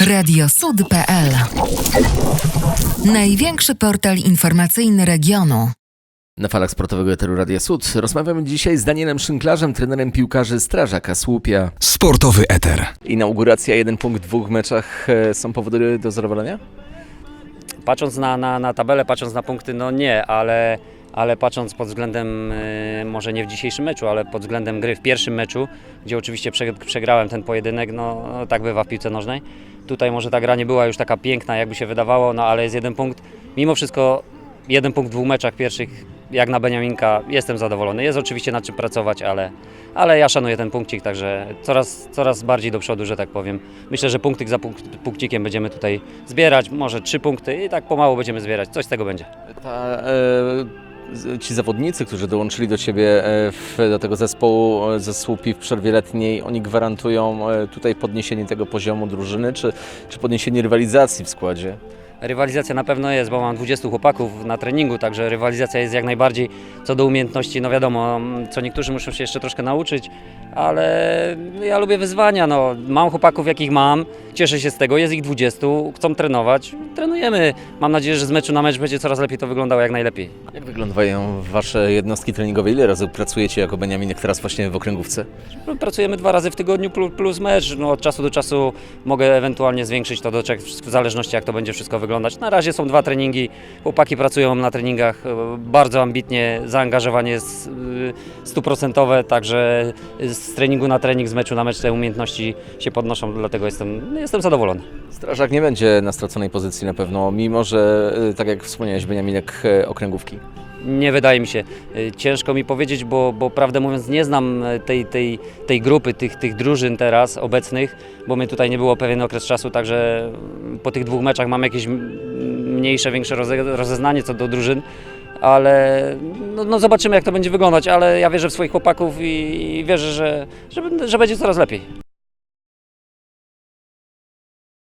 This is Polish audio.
Radiosud.pl Największy portal informacyjny regionu. Na falach sportowego Eteru Radia Sud rozmawiamy dzisiaj z Danielem Szynklarzem, trenerem piłkarzy Strażaka Słupia. Sportowy eter. Inauguracja, jeden punkt w dwóch meczach. E, Są powody do zadowolenia? Patrząc na, na, na tabelę, patrząc na punkty, no nie, ale, ale patrząc pod względem, y, może nie w dzisiejszym meczu, ale pod względem gry w pierwszym meczu, gdzie oczywiście prze, przegrałem ten pojedynek, no tak bywa w piłce nożnej. Tutaj może ta gra nie była już taka piękna, jakby się wydawało, no ale jest jeden punkt. Mimo wszystko jeden punkt w dwóch meczach pierwszych, jak na Beniaminka, jestem zadowolony. Jest oczywiście nad czym pracować, ale, ale ja szanuję ten punkcik, także coraz, coraz bardziej do przodu, że tak powiem. Myślę, że punktyk za punk- punkcikiem będziemy tutaj zbierać, może trzy punkty i tak pomału będziemy zbierać, coś z tego będzie. Ta, z- ci zawodnicy, którzy dołączyli do Ciebie e, w, do tego zespołu e, ze Słupi w przerwie letniej, oni gwarantują e, tutaj podniesienie tego poziomu drużyny, czy, czy podniesienie rywalizacji w składzie? Rywalizacja na pewno jest, bo mam 20 chłopaków na treningu, także rywalizacja jest jak najbardziej. Co do umiejętności, no wiadomo, co niektórzy muszą się jeszcze troszkę nauczyć, ale ja lubię wyzwania. No. Mam chłopaków, jakich mam, cieszę się z tego, jest ich 20, chcą trenować, trenujemy. Mam nadzieję, że z meczu na mecz będzie coraz lepiej to wyglądało, jak najlepiej. Jak wyglądają Wasze jednostki treningowe? Ile razy pracujecie jako Beniaminek teraz właśnie w okręgówce? No, Pracujemy dwa razy w tygodniu plus, mecz. No, od czasu do czasu mogę ewentualnie zwiększyć to do trzech, w zależności jak to będzie wszystko wyglądać. Na razie są dwa treningi. Chłopaki pracują na treningach e, bardzo ambitnie, zaangażowanie jest e, stuprocentowe, także z treningu na trening, z meczu na mecz te umiejętności się podnoszą, dlatego jestem, jestem zadowolony. Strażak nie będzie na straconej pozycji na pewno, mimo że, e, tak jak wspomniałeś, Beniaminek e, okręgówki. Nie wydaje mi się. Y, Ciężko mi powiedzieć, bo, bo prawdę mówiąc nie znam tej, tej, tej grupy, tych, tych drużyn teraz obecnych, bo mnie tutaj nie było pewien okres czasu, także po tych dwóch meczach mam jakieś mniejsze, większe roze, rozeznanie co do drużyn, ale no, no zobaczymy jak to będzie wyglądać, ale ja wierzę w swoich chłopaków i, i wierzę, że, że, że będzie coraz lepiej.